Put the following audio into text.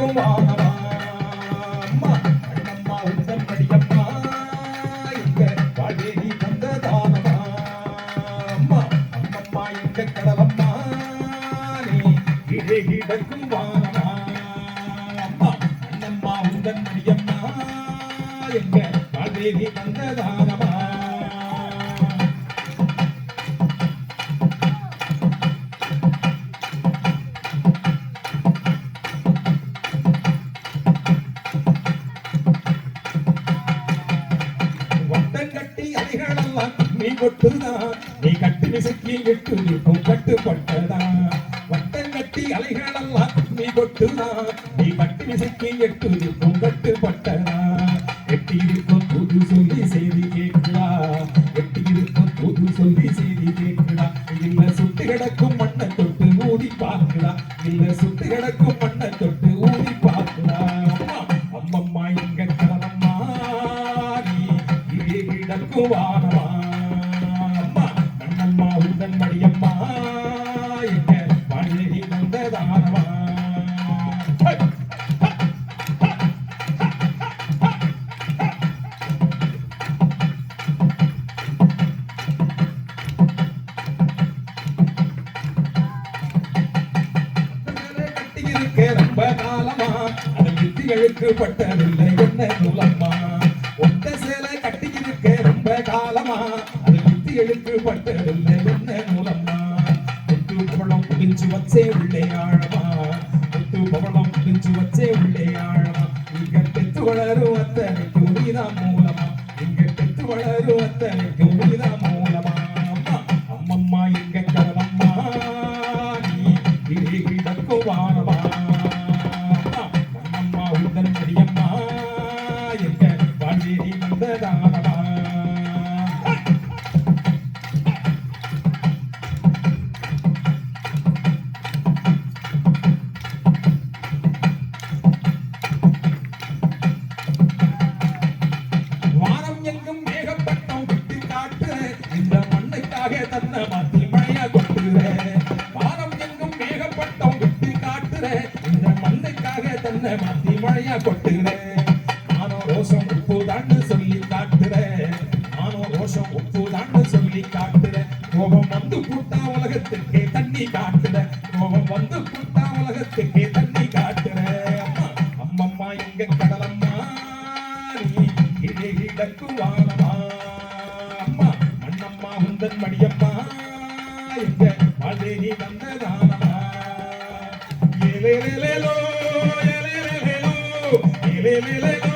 இருக்கும் வானமா அம்மா அண்ணம்மா உந்தன் மடியம்மா எங்க வாழ்வேலி தந்த தானமா அம்மா அம்மம்மா எங்க எல்லாம் நீ கொட்டுதான் நீ கட்டு விசுக்கி விட்டு நிற்கும் கட்டுப்பட்டதான் வட்டம் கட்டி அலைகளெல்லாம் நீ கொட்டுதான் நீ கட்டி விசுக்கி எட்டு நிற்கும் கட்டுப்பட்டதான் அது பட்டதில்லை என்ன நூலம்மா ஒத்த சேலை கட்டிக்கிருக்க ரொம்ப காலமா? அது வித்திகளுக்கு பட்டதில்லை என்ன நூலம்மா முத்து பவளம் முடிஞ்சு வச்சே உள்ளே ஆழமா? முத்து பவளம் முடிஞ்சு வச்சே உள்ளே ஆழமா? இங்க பெத்து வளர மண்ணுக்காக தந்த மத்தி மழையா கொட்டுற வானம் எங்கும் மேகப்பட்டம் விட்டு காட்டுற இந்த மண்ணுக்காக தந்த மத்தி மழையா கொட்டுற நானோ ரோஷம் உப்புதான்னு சொல்லி காட்டுற நானோ ரோஷம் உப்புதான்னு சொல்லி காட்டுற கோபம் வந்து கூட்டா உலகத்துக்கே தண்ணி காட்டுற கோபம் வந்து கூட்டா உலகத்துக்கே தண்ணி காட்டுற அம்மா அம்மம்மா இங்க கடலம்மா நீ இங்கே கிடக்குவானமா மண்ணம்மா உந்தன் மடியம்மா எங்க வாழ்வேரி வந்ததானமா ஏலேலேலேலோ ஏலேலேலேலோ ஏலேலேலேலோ